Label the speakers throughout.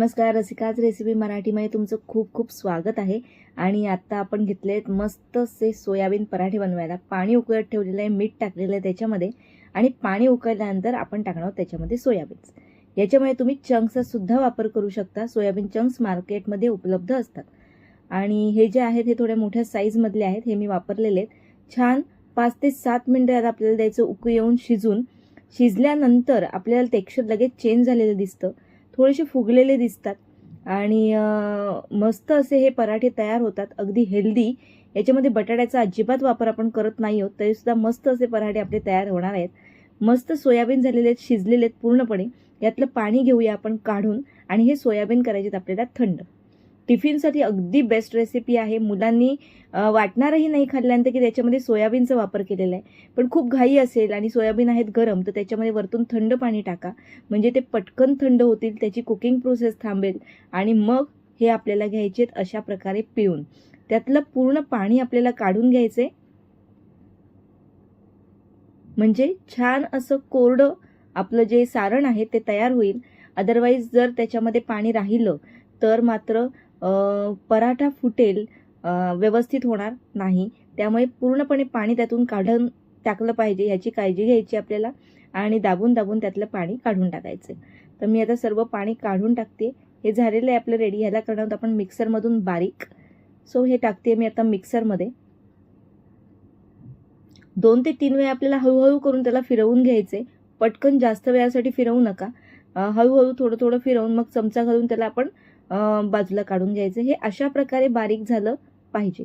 Speaker 1: नमस्कार रसिकाच रेसिपी मराठीमध्ये तुमचं खूप खूप स्वागत आहे. आणि आत्ता आपण घेतले आहेत मस्तसे सोयाबीन पराठे बनवायला. पाणी उकळत ठेवलेलं आहे मीठ टाकलेलं आहे त्याच्यामध्ये. आणि पाणी उकळल्यानंतर आपण टाकणार आहोत त्याच्यामध्ये सोयाबीन्स याच्यामुळे तुम्ही चंक्सचासुद्धा वापर करू शकता. सोयाबीन चंक्स मार्केटमध्ये उपलब्ध असतात. आणि हे जे आहेत हे थोड्या मोठ्या साईजमधले आहेत. हे मी वापरलेले आहेत. छान पाच ते सात मिनटं यात आपल्याला द्यायचं. उकळी येऊन शिजून शिजल्यानंतर आपल्याला टेक्स्चर लगेच चेंज झालेलं दिसतं. थोडेसे फुगलेले दिसतात. आणि मस्त असे हे पराठे तयार होतात. अगदी हेल्दी याच्यामध्ये बटाट्याचा अजिबात वापर आपण करत नाही आहोत. तरीसुद्धा मस्त असे पराठे आपले तयार होणार आहेत. मस्त सोयाबीन झालेले आहेत शिजलेले आहेत पूर्णपणे. यातलं पाणी घेऊया आपण काढून. आणि हे सोयाबीन करायचे आहेत आपल्याला थंड. टिफिनसाठी अगदी बेस्ट रेसिपी आहे. मुलांनी वाटणारही नाही खाल्ल्यानंतर की त्याच्यामध्ये सोयाबीनचा वापर केलेला आहे. पण खूप घाई असेल आणि सोयाबीन आहेत गरम तर त्याच्यामध्ये वरतून थंड पाणी टाका. म्हणजे ते पटकन थंड होतील त्याची कुकिंग प्रोसेस थांबेल आणि मग हे आपल्याला घ्यायचे आहेत अशा प्रकारे पिळून. त्यातलं पूर्ण पाणी आपल्याला काढून घ्यायचे म्हणजे छान असं कोरडं आपलं जे सारण आहे ते तयार होईल. अदरवाईज जर त्याच्यामध्ये पाणी राहिलं तर मात्र पराठा फुटेल व्यवस्थित होणार नाही. त्यामुळे पूर्णपणे पाणी त्यातून काढून टाकलं पाहिजे ह्याची काळजी घ्यायची आपल्याला आणि दाबून दाबून त्यातलं पाणी काढून टाकायचं. तर मी आता सर्व पाणी काढून टाकते. हे झालेलं आहे आपलं रेडी ह्याला करणार आहोत आपण मिक्सरमधून बारीक सो हे टाकते मी आता मिक्सरमध्ये दोन ते तीन वेळा आपल्याला हळूहळू करून त्याला फिरवून घ्यायचे. पटकन जास्त वेळासाठी फिरवू नका. हळूहळू थोडं थोडं फिरवून मग चमचा घालून त्याला आपण बाजूला काढून घ्यायचं. हे अशा प्रकारे बारीक झालं पाहिजे.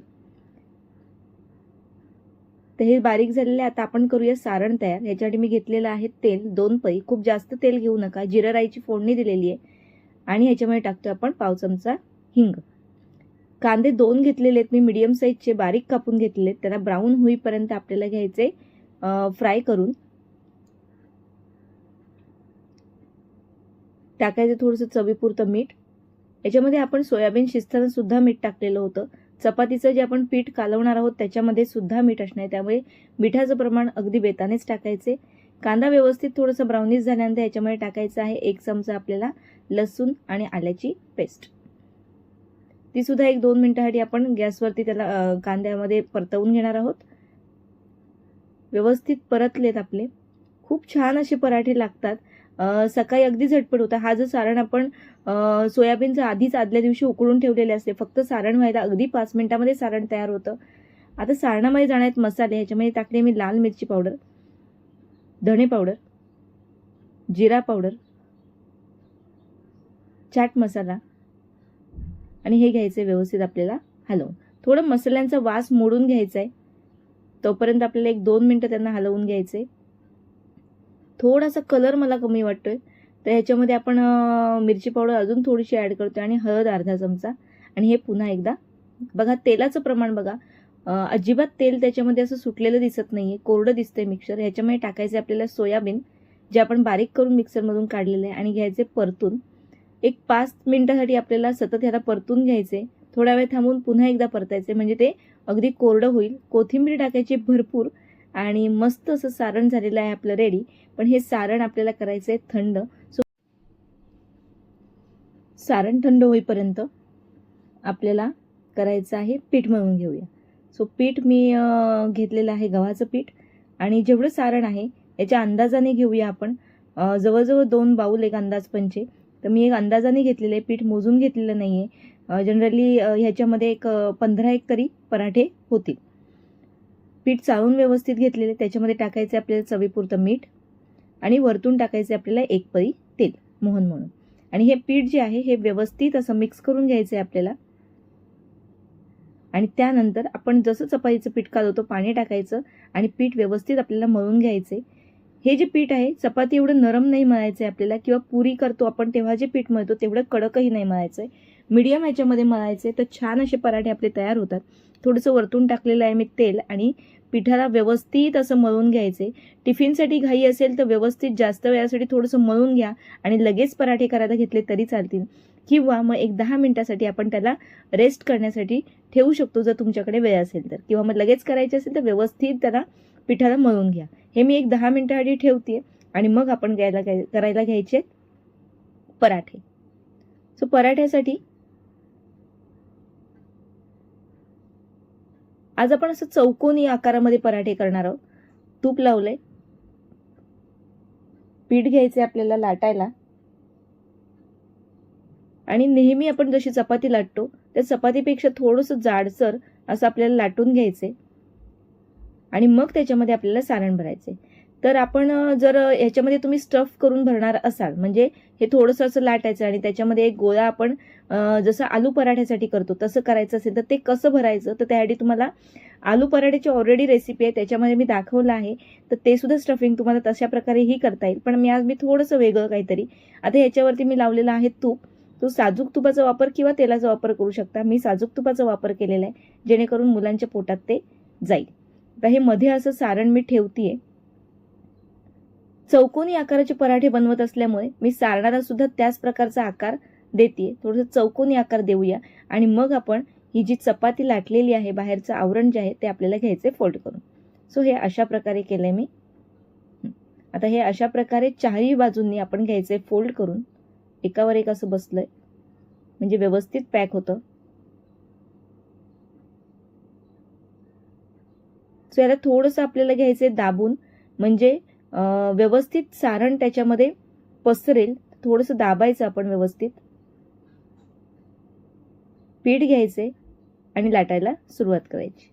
Speaker 1: तर हे बारीक झालेले आता आपण करूया सारण तयार. ह्याच्यासाठी मी घेतलेलं आहे तेल दोन पै. खूप जास्त तेल घेऊ नका. जिरं राईची फोडणी दिलेली आहे. आणि ह्याच्यामध्ये टाकतो आपण पाव चमचा हिंग. कांदे दोन घेतलेले आहेत मी. मिडियम साईजचे बारीक कापून घेतलेले आहेत. त्याला ब्राऊन होईपर्यंत आपल्याला घ्यायचे फ्राय करून. टाकायचं थोडंसं चवीपुरतं मीठ. याच्यामध्ये आपण सोयाबीन शिजताना सुद्धा मीठ टाकलेलं होतं. चपातीचं जे आपण पीठ कालवणार आहोत त्याच्यामध्ये सुद्धा मीठ असणार. आहे त्यामुळे मिठाचं प्रमाण अगदी बेतानेच टाकायचे. कांदा व्यवस्थित थोडंसं ब्राउनीज झाल्यानंतर याच्यामध्ये टाकायचं आहे एक चमचा आपल्याला लसूण आणि आल्याची पेस्ट ती सुद्धा एक दोन मिनिटासाठी आपण गॅसवरती त्याला कांद्यामध्ये परतवून घेणार आहोत. व्यवस्थित परतलेत आपले. खूप छान असे पराठे लागतात. सकाळी अगदी झटपट होता. हा जो सारण आपण सोयाबीनचं आधीच आदल्या दिवशी उकळून ठेवलेले असते. फक्त सारण व्हायला अगदी पाच मिनिटामध्ये सारण तयार होतं. आता सारणामध्ये जाण्यात मसाले ह्याच्यामध्ये टाकले मी लाल मिरची पावडर धणे पावडर जिरा पावडर चाट मसाला आणि हे घ्यायचं आहे व्यवस्थित आपल्याला हलवून. थोडं मसाल्यांचा वास मोडून घ्यायचा आहे तोपर्यंत आपल्याला एक दोन मिनटं त्यांना हलवून घ्यायचे थोडासा कलर मला कमी वाटतोय. तर ह्याच्यामध्ये आपण मिरची पावडर अजून थोडीशी ॲड करतोय आणि हळद अर्धा चमचा. आणि हे पुन्हा एकदा बघा तेलाचं प्रमाण बघा. अजिबात तेल त्याच्यामध्ये असं सुटलेलं दिसत नाही आहे कोरडं दिसतंय मिक्सर ह्याच्यामध्ये टाकायचं आपल्याला सोयाबीन जे आपण बारीक करून मिक्सरमधून काढलेलं आहे. आणि घ्यायचे परतून. एक पाच मिनिटासाठी आपल्याला सतत ह्याला परतून घ्यायचे थोडा वेळ थांबून पुन्हा एकदा परतायचे म्हणजे ते अगदी कोरडं होईल. कोथिंबीर टाकायची भरपूर. आणि मस्त असं सारण झालेलं आहे आपलं रेडी पण हे सारण आपल्याला करायचं आहे थंड. सो सारण थंड होईपर्यंत आपल्याला करायचं आहे पीठ मळून घेऊया. सो पीठ मी घेतलेलं आहे गव्हाचं पीठ. आणि जेवढं सारण आहे याच्या अंदाजाने घेऊया आपण. जवळजवळ दोन बाऊल एक अंदाज पंचे. तर मी एक अंदाजाने घेतलेलं आहे पीठ मोजून घेतलेलं नाही आहे जनरली ह्याच्यामध्ये एक पंधरा एक तरी पराठे होतील. पीठ चाळून व्यवस्थित घेतलेले त्याच्यामध्ये टाकायचे आपल्याला चवीपुरतं मीठ आणि वरतून टाकायचे आपल्याला एक पळी तेल मोहन म्हणून. आणि हे पीठ जे आहे हे व्यवस्थित असं मिक्स करून घ्यायचं आहे आपल्याला. आणि त्यानंतर आपण जसं चपातीचं पीठ कालवतो पाणी टाकायचं आणि पीठ व्यवस्थित आपल्याला मळून घ्यायचे हे जे पीठ आहे चपाती एवढं नरम नाही मळायचं आहे आपल्याला किंवा पुरी करतो आपण तेव्हा जे पीठ मळतो तेवढं कडकही नाही मळायचं आहे मीडियम ह्याच्यामध्ये मळायचे तर छान असे पराठे आपले तयार होतात. थोडंसं वरतून टाकलेलं आहे मी तेल आणि पिठाला व्यवस्थित असं मळून घ्यायचे. टिफिनसाठी घाई असेल तर व्यवस्थित जास्त वेळासाठी थोडंसं मळून घ्या आणि लगेच पराठे करायला घेतले तरी चालतील. किंवा मग एक दहा मिनटासाठी आपण त्याला रेस्ट करण्यासाठी ठेवू शकतो जर तुमच्याकडे वेळ असेल तर. किंवा मग लगेच करायचे असेल तर व्यवस्थित त्याला पिठाला मळून घ्या. हे मी एक दहा मिनटासाठी ठेवते आणि मग आपण घ्यायला घ्याय करायला घ्यायचे पराठे. सो पराठ्यासाठी आज आपण असं चौकोनी आकारामध्ये पराठे करणार आहोत. तूप लावलंय. पीठ घ्यायचे आपल्याला लाटायला. आणि नेहमी आपण जशी चपाती लाटतो त्या चपातीपेक्षा थोडंसं जाडसर असं आपल्याला लाटून घ्यायचे आणि मग त्याच्यामध्ये आपल्याला सारण भरायचे तर आपण जर याच्यामध्ये तुम्ही स्टफ करून भरणार असाल म्हणजे हे थोडंसं असं लाटायचं आणि त्याच्यामध्ये एक गोळा आपण जसं आलू पराठ्यासाठी करतो तसं करायचं असेल तर ते कसं भरायचं तर त्यासाठी तुम्हाला आलू पराठ्याची ऑलरेडी रेसिपी आहे त्याच्यामध्ये मी दाखवलं आहे तर ते सुद्धा स्टफिंग तुम्हाला तशा प्रकारेही करता येईल. पण मी आज मी थोडंसं वेगळं काहीतरी आता ह्याच्यावरती मी लावलेलं आहे तूप. तो साजूक तुपाचा वापर किंवा तेलाचा वापर करू शकता. मी साजूक तुपाचा वापर केलेला आहे जेणेकरून मुलांच्या पोटात ते जाईल. आता हे मध्ये असं सारण मी ठेवतीये. चौकोनी आकाराचे पराठे बनवत असल्यामुळे मी सारणाला सुद्धा त्याच प्रकारचा आकार देते थोडंसं चौकोनी आकार देऊया आणि मग आपण ही जी चपाती लाटलेली आहे बाहेरचं आवरण जे आहे ते आपल्याला घ्यायचे फोल्ड करून. सो हे अशा प्रकारे केलंय मी. आता हे अशा प्रकारे चारही बाजूंनी आपण घ्यायचे फोल्ड करून. एकावर एक असं बसलंय. म्हणजे व्यवस्थित पॅक होतं. सो याला थोडंसं आपल्याला घ्यायचे दाबून. म्हणजे व्यवस्थित सारण त्याच्यामध्ये पसरेल. थोडंसं दाबायचं आपण व्यवस्थित. पीठ घ्यायचे आणि लाटायला सुरुवात करायची.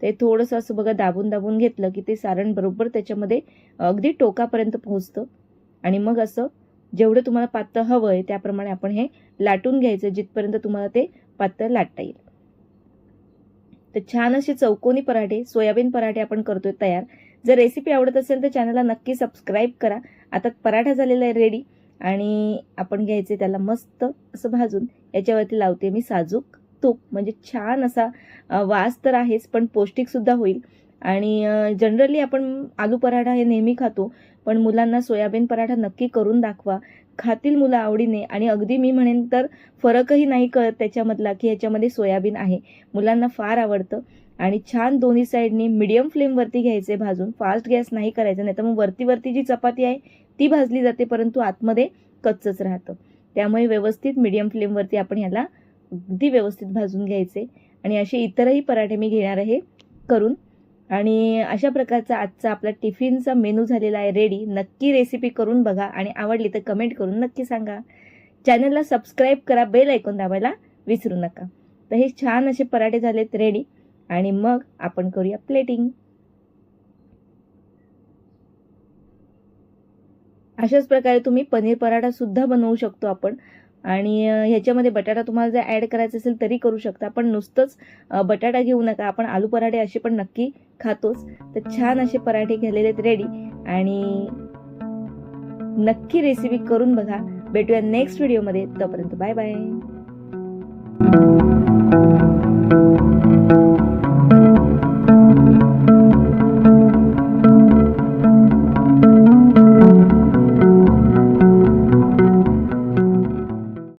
Speaker 1: ते थोडंसं असं बघा दाबून दाबून घेतलं की ते सारण बरोबर त्याच्यामध्ये अगदी टोकापर्यंत पोहोचतं. आणि मग असं जेवढं तुम्हाला पातळ हवं आहे त्याप्रमाणे आपण हे लाटून घ्यायचं जिथपर्यंत तुम्हाला ते पातळ लाटता येईल. तर छान असे चौकोनी पराठे सोयाबीन पराठे आपण करतोय तयार. जर रेसिपी आवडत असेल तर चॅनलला नक्की सबस्क्राईब करा. आता पराठा झालेला आहे रेडी आणि आपण घ्यायचे त्याला मस्त असं भाजून. याच्यावरती लावते मी साजूक तूप. म्हणजे छान असा वास तर आहेच पण पौष्टिकसुद्धा होईल. आणि जनरली आपण आलू पराठा हे नेहमी खातो पण मुलांना सोयाबीन पराठा नक्की करून दाखवा. खातील मुलं आवडीने आणि अगदी मी म्हणेन तर फरकही नाही कळत त्याच्यामधला की ह्याच्यामध्ये सोयाबीन आहे. मुलांना फार आवडतं. आणि छान दोन्ही साईडनी मिडियम फ्लेमवरती घ्यायचे भाजून. फास्ट गॅस नाही करायचं नाही तर मग वरती वरती जी चपाती आहे ती भाजली जाते परंतु आतमध्ये कच्चच राहतं. त्यामुळे व्यवस्थित मिडियम फ्लेमवरती आपण ह्याला अगदी व्यवस्थित भाजून घ्यायचे. आणि असे इतरही पराठे मी घेणार आहे करून. आणि अशा प्रकारचा आजचा आपला टिफिनचा मेनू झालेला आहे रेडी नक्की रेसिपी करून बघा आणि आवडली तर कमेंट करून नक्की सांगा. चॅनलला सबस्क्राईब करा बेल ऐकून दाबायला विसरू नका. तर हे छान असे पराठे झालेत रेडी आणि मग आपण करूया प्लेटिंग अशाच प्रकारे तुम्ही पनीर पराठा सुद्धा बनवू शकतो आपण. आणि ह्याच्यामध्ये बटाटा तुम्हाला जर ॲड करायचा असेल तरी करू शकता. पण नुसतंच बटाटा घेऊ नका. आपण आलू पराठे असे पण नक्की खातोच. तर छान असे पराठे घेतलेले आहेत रेडी आणि नक्की रेसिपी करून बघा. भेटूया नेक्स्ट व्हिडिओमध्ये तोपर्यंत बाय बाय